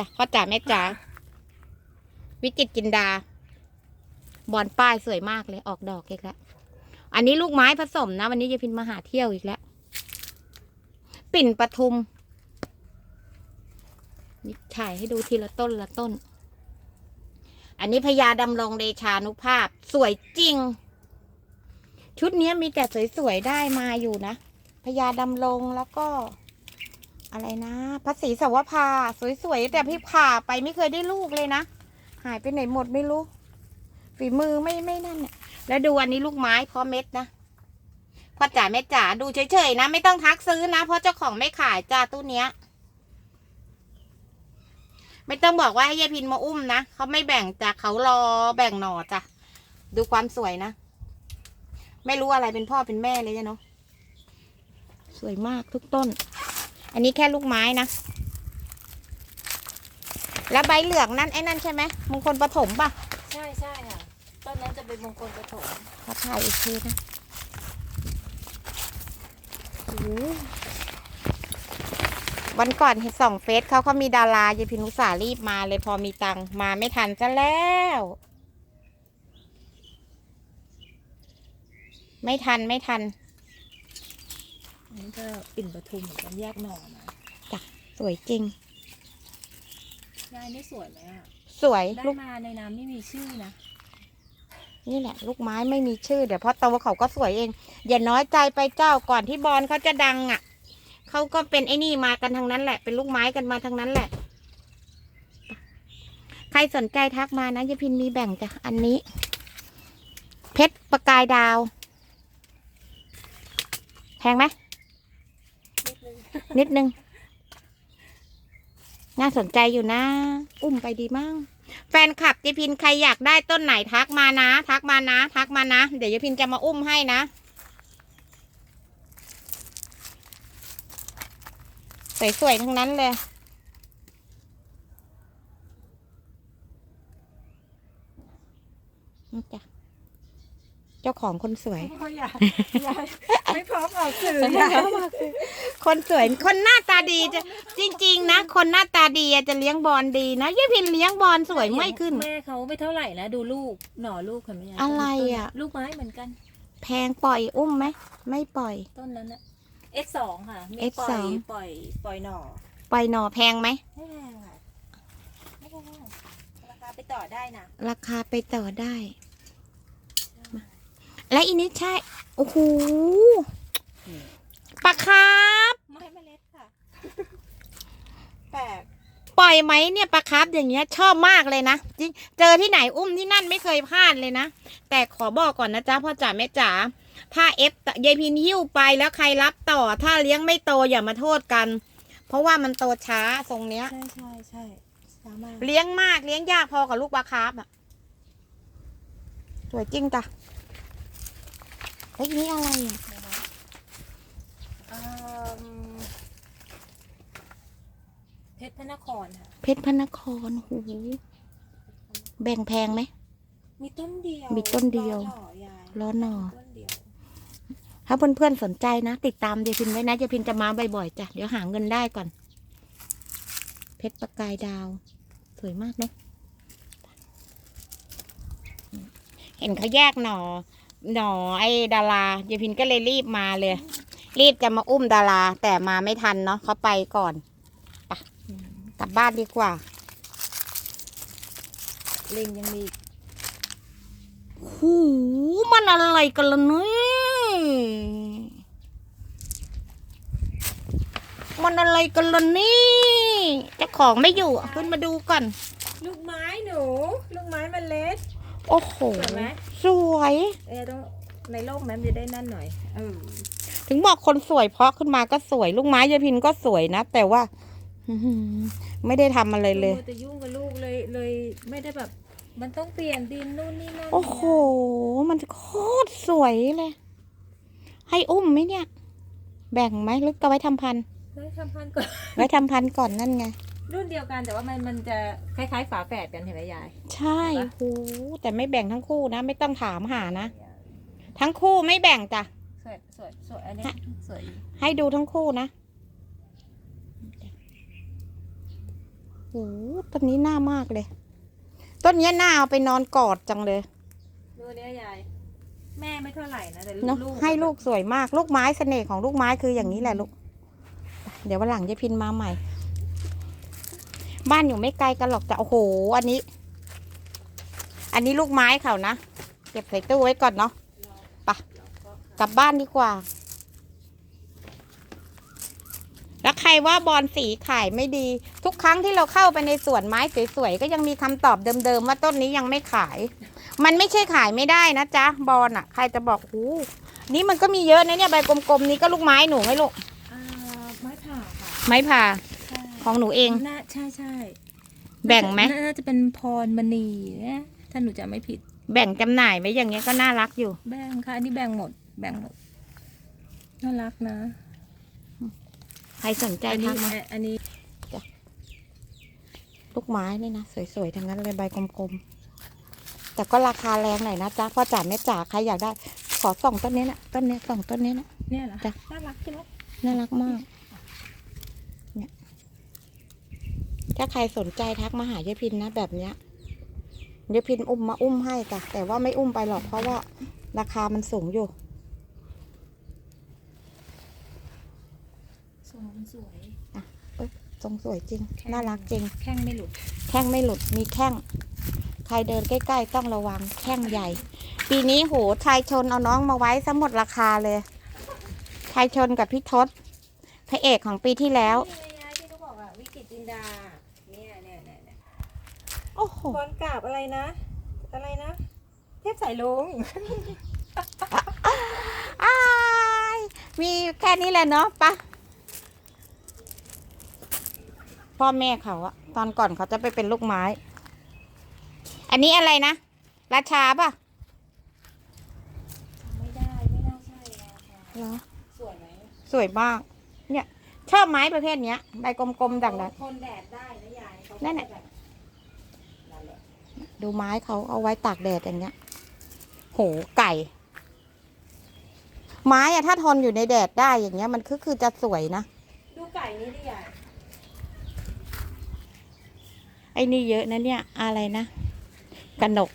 จ้ะพ่อจ๋าแม่จ๋าวิจิตจินดา บอนป้ายสวยมากเลยออกดอกอีกแล้ว อันนี้ลูกไม้ผสมนะ วันนี้ยายพินมาหาเที่ยวอีกแล้ว ปิ่นปทุมนี่ถ่ายให้ดูทีละต้นละต้น อันนี้พญาดำรงเดชานุภาพ สวยจริง ชุดนี้มีแต่สวยๆได้มาอยู่นะพญาดำรงแล้วก็ อะไรนะพระศรีสวภาสวยๆแต่พี่ผ่าไปไม่เคยได้ลูกเลยนะ หายไปไหนหมดไม่รู้ ฝีมือไม่ไม่นั่นเนี่ยแล้วดูอันนี้ลูกไม้พอเม็ดนะพ่อจ๋าแม่จ๋าดูเฉยๆนะ ไม่ต้องทักซื้อนะเพราะเจ้าของไม่ขายจ้าตู้เนี้ย ไม่ต้องบอกว่าให้ยายพินมาอุ้มนะเขาไม่แบ่งจ้ะเขารอแบ่งหน่อจ้ะดูความสวยนะไม่รู้อะไรเป็นพ่อเป็นแม่เลยจ้ะเนาะสวยมากทุกต้น อันนี้แค่ลูกไม้นะ แล้วใบเหลืองนั่นไอ้นั่นใช่ไหมมงคลปฐมป่ะ ใช่ใช่ค่ะต้นนั้นจะเป็นมงคลปฐมขอถ่ายอีกทีนะโอ้โหวันก่อนเห็นส่องเฟซเขาเขามีดารายายพินุสารีบมาเลยพอมีตังค์มาไม่ทันซะแล้ว ไม่ทันไม่ทัน อันนี้ก็ปิ่นปทุมเหมือนกันแยกหน่อมาสวยจริงยายนี่สวยไหมอะสวยได้ลูกมาในน้ำไม่มีชื่อนะนี่แหละลูกไม้ไม่มีชื่อเดี๋ยวพอโตเขาก็สวยเอง อย่าน้อยใจไปเจ้าก่อนที่บอลเขาจะดังอะเขาก็เป็นไอ้นี่มากันทั้งนั้นแหละ เป็นลูกไม้กันมาทั้งนั้นแหละ ใครสนใจทักมานะยายพินมีแบ่งจ้ะอันนี้ เพชรประกายดาว แพงไหม นิดนึง น่าสนใจอยู่นะ อุ้มไปดีมั่งแฟนคลับยายพินใครอยากได้ต้นไหนทักมานะ ทักมานะ ทักมานะ เดี๋ยวยายพินจะมาอุ้มให้นะ สวยๆทั้งนั้นเลยนี่จ้ะ เจ้าของคนสวยพ่อยายยายไม่พร้อมออกสื่อยายคนสวย คนหน้าตาดีจะจริง ๆ นะ คนหน้าตาดีอะจะเลี้ยงบอลดีนะยายพินเลี้ยงบอลสวยไม่ขึ้น แม่เขาไม่เท่าไหร่นะดูลูกหน่อลูกค่ะแม่ยายอะไรอะลูกไม้เหมือนกัน แพงปล่อยอุ้มไหม ไม่ปล่อย ต้นนั้นนะ X สองค่ะมี X ปล่สออยง ปล่อยปล่อยหน่อปล่อยหน่อแพงไหม ไม่แพงค่ะไม่แพงราคาไปต่อได้นะราคาไปต่อได้มา และอีนี้ใช่โอ้โหปลาคาร์ฟไม้เมล็ดค่ะแปลกปล่อยไหมเนี่ยปลาคาร์ฟอย่างเงี้ยชอบมากเลยนะจริงเจอที่ไหนอุ้มที่นั่นไม่เคยพลาดเลยนะ แต่ขอบอกก่อนนะจ๊ะพ่อจ๋าแม่จ๋าถ้าเอฟยายพินหิ้วไปแล้วใครรับต่อ ถ้าเลี้ยงไม่โตอย่ามาโทษกัน เพราะว่ามันโตช้าทรงเนี้ย ใช่ใช่ใช่ช้ามากเลี้ยงมากเลี้ยงยากพอกับลูกปลาคาร์ฟอะสวยจริงจ้ะเฮ้ยนี่อะไรอะเอิ่มเพชรพระนครค่ะ เพชรพระนครโอ้โหแบ่งแพงไหม มีต้นเดียวมีต้นเดียวรอหน่อยายรอหน่อ ต้นเดียวถ้าเพื่อนๆสนใจนะ ติดตามเดยวพินไว้นะเดยวพินจะมาบ่อยๆจ้ะเดี๋ยวหาเงินได้ก่อน เพชรประกายดาว สวยมากเนอะเห็นเขาแยกหน่อ หน่อไอ้ดาราเดยวพินก็เลยรีบมาเลย รีบจะมาอุ้มดารา แต่มาไม่ทันเนาะเขาไปก่อนไปกลับบ้านดีกว่าลิงยังมีอีกหูมันอะไรกันล่ะเนี่ยมันอะไรกันล่ะนี่เจ้าของไม่อยู่อะขึ้นมาดูก่อน ลูกไม้หนู ลูกไม้เมันเล็ด โอ้โห สวยไหม สวย เออต้องในโลกแม้มันจะได้นั่นหน่อยเออถึงบอกคนสวยเพราะขึ้นมาก็สวย ลูกไม้ยายพินก็สวยนะ แต่ว่าอื้อหือไม่ได้ทำอะไรเลย มัวแต่ยุ่งกับลูกเลยเลยไม่ได้แบบ มันต้องเปลี่ยนดินนู่นนี่นั่นโอ้โห มันโคตรสวยเลย ให้อุ้มไหมเนี่ย แบ่งไหมหรือก็ไว้ทำพันธุ์ เฮ้ยทำพันก่อน ไว้ทำพันธุ์ก่อนนั่นไง รุ่นเดียวกันแต่ว่ามันมันจะคล้ายๆฝาแฝดกันเห็นไหมยาย ใช่เห็นปะโหแต่ไม่แบ่งทั้งคู่นะ ไม่ต้องถามหานะ ทั้งคู่ไม่แบ่งจ้ะ สวยสวยสวยอันนี้สวยอยู่ให้ดูทั้งคู่นะโอ้โหต้นนี้น่ามากเลย ต้นเนี้ยน่าเอาไปนอนกอดจังเลยดูเนี้ยยาย แม่ไม่เท่าไหร่นะแต่เนาะลูกให้ลูกสวยมาก ลูกไม้เสน่ห์ของลูกไม้คืออย่างนี้แหละลูก เดี๋ยววันหลังจะพินมาใหม่ บ้านอยู่ไม่ไกลกันหรอกแต่โอ้โห อันนี้ อันนี้ลูกไม้เขานะ เก็บใส่ตู้ไว้ก่อนเนาะไปะกลับบ้านดีกว่า แล้วใครว่าบอลสีขายไม่ดี ทุกครั้งที่เราเข้าไปในสวนไม้สวยๆก็ยังมีคำตอบเดิมๆว่าต้นนี้ยังไม่ขาย มันไม่ใช่ขายไม่ได้นะจ๊ะบอลอะ ใครจะบอกหูนี่มันก็มีเยอะนะเนี่ยใบกลมๆนี้ก็ลูกไม้หนูไหมลูกอ่าไม้ผ่าค่ะไม้ผ่าใช่ ของหนูเอง น่าใช่ใช่แบ่งไหมน่าน่าจะเป็นพรมณีนะถ้าหนูจะไม่ผิด แบ่งจำหน่ายไว้อย่างเงี้ยก็น่ารักอยู่ แบ่งค่ะอันนี้แบ่งหมด แบ่งหมด น่ารักนะ ใครสนใจอันทันี้กมาอันนี้ลูกไม้นี่นะสวยๆทั้งนั้นเลยใบกลมๆ แต่ก็ราคาแรงหน่อยนะจ๊ะพ่อจ๋าแม่จ๋าใครอยากได้ ขอส่องต้นนี้นะต้นนี้ส่องต้นนี้นะ เนี่ยเหรอจ้ะ น่ารักใช่ไหมน่ารักมาก เนี่ย ถ้าใครสนใจทักมาหายายพินนะแบบเนี้ยยายพินอุ้มมาอุ้มให้จ้ะแต่ว่าไม่อุ้มไปหรอกเพราะว่าราคามันสูงอยู่สวยมันสวยทรงสวยจริงแค่น่ารักจริง แข้งไม่หลุด แข้งไม่หลุดมีแข้ง ใครเดินใกล้ๆต้องระวังแข้งใหญ่ ปีนี้โหชายชนเอาน้องมาไว้ซะหมดราคาเลยชายชนกับพี่ทศพระเอกของปีที่แล้วนี่ไงที่เขาบอกอะวิกฤตจินดา เนี่ยเนี่ยเนี่ยเนี่ย โอ้โหบอลกราบอะไรนะ อะไรนะ เทพสายลุงอ้ายมีแค่นี้แหละเนาะปะพ่อแม่เขาอะตอนก่อนเขาจะไปเป็นลูกไม้ อันนี้อะไรนะ ราชาปะไม่ได้ไม่น่าใช่นะเหรอสวยไหมสวยมาก เนี่ย ชอบไม้ประเภทเนี้ยใบกลมๆดังนั้นทนแดดได้นะยายเขาก็นั่นน่ะแบบนั่นแหละ ดูไม้เขาเอาไว้ตากแดดอย่างเงี้ย โหไก่ ไม้อะถ้าทนอยู่ในแดดได้อย่างเงี้ย มันคือคือจะสวยนะ ดูไก่นี้ดิยายไอ้นี่เยอะนะเนี่ย อะไรนะกระหนก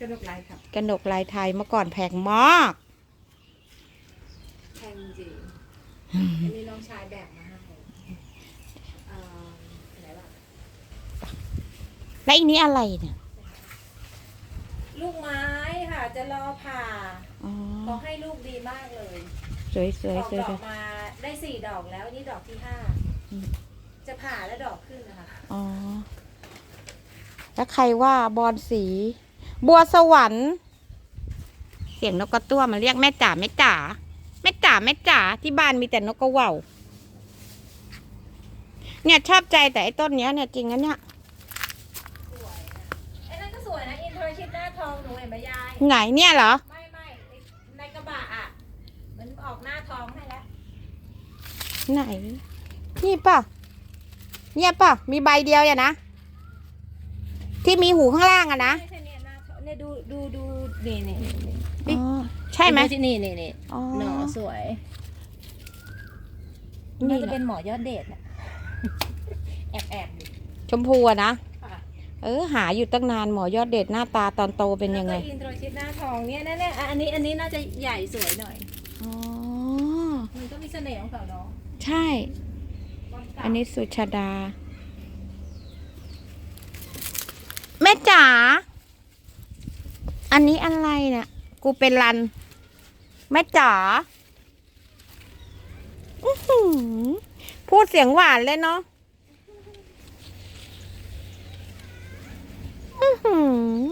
กระดกลายครับกระหนกลายไทยเมื่อก่อนแพงมาก แพงจริงอันนี้น้องชายแบกมาให้เอ่อไหนล่ะ แล้วอีนี้อะไรเนี่ย ลูกไม้ค่ะ จะรอผ่าอ๋อ ขอให้ลูกดีมากเลยสวยสวยออกสวยดสอวยกมาได้สี่ดอกแล้วนี่ดอกที่ห้าอืม จะผ่าแล้วดอกขึ้นนะคะอ๋อ แล้วใครว่าบอลสี บัวสวรรค์ เสียงนกกระตั้วมาเรียกแม่จ๋าแม่จ๋าแม่จ๋าแม่จ๋าที่บ้านมีแต่นกกระเหว่าเนี่ยชอบใจแต่ไอ้ต้นเนี้ยเนี่ยจริงนะเนี่ย สวยนะไอ้นั่นก็สวยนะอินโทรชิป หน้าทองหนูเห็นไหมยาย ไหนเนี่ยเหรอ ไม่ไม่ในในกระบะอะ มันออกหน้าทองให้แล้ว ไหน นี่ป่ะ เนี่ยป่ะ มีใบเดียวอย่านะ ที่มีหูข้างล่างอะนะไม่ใช่เนี่ยหน้าทองเนี่ยดูดูดูนี่นี่นี่นี่อ๋อ ใช่ไหมดูที่นี่นี่นี่อ๋อหนอสวยนี่น่าจะเหรอเป็นหมอยอดเดชน่ะแอบแอบอยู่ชมพูอะนะค่ะ เออหาอยู่ตั้งนานหมอยอดเด็ดหน้าตาตอนโตเป็นยังไงแล้วก็อินโทรชิปหน้าทองเนี่ยนั่นเนี่ยอันนี้อันนี้น่าจะใหญ่สวยหน่อยอ๋อมันก็มีเสน่ห์ของเขาเนาะใช่ อันนี้สุชาดา แม่จ๋าอันนี้อะไรเนี่ยกูเป็นรัน แม่จ๋าอื้อหือพูดเสียงหวานเลยเนาะอื้อหือ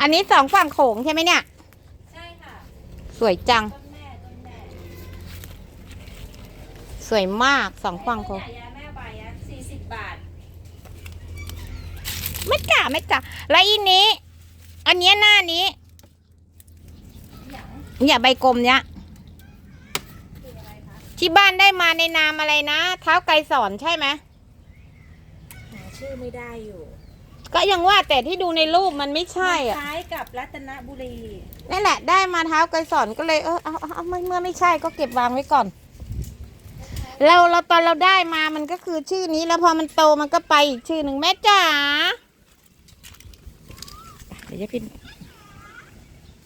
อันนี้สองฝั่งโขงใช่ไหมเนี่ย ใช่ค่ะ สวยจัง ต้นแม่ต้นแม่สวยมากสองฝั่งโขง ต้นใหญ่ยาแม่ใบอะสี่สิบบาท ไม่จ๋าไม่จ๋าแล้วอีนี้ อันเนี้ยหน้านี้ อย่างอย่าใบกลมเนี้ย คืออะไรคะที่บ้านได้มาในนามอะไรนะ เท้าไกรสอนใช่ไหม หาชื่อไม่ได้อยู่ ก็ยังว่าแต่ที่ดูในรูปมันไม่ใช่อะ คล้ายกับรัตนบุรีอนั่นแหละ ได้มาเท้าไกรสอนก็เลยเออเอาเอาเอาไม่เมื่อไม่ใช่ก็เก็บวางไว้ก่อน เราเราตอนเราได้มามันก็คือชื่อนี้แล้วพอมันโตมันก็ไปอีกชื่อหนึ่งแม่จ๋าเดี๋ยวจะพิน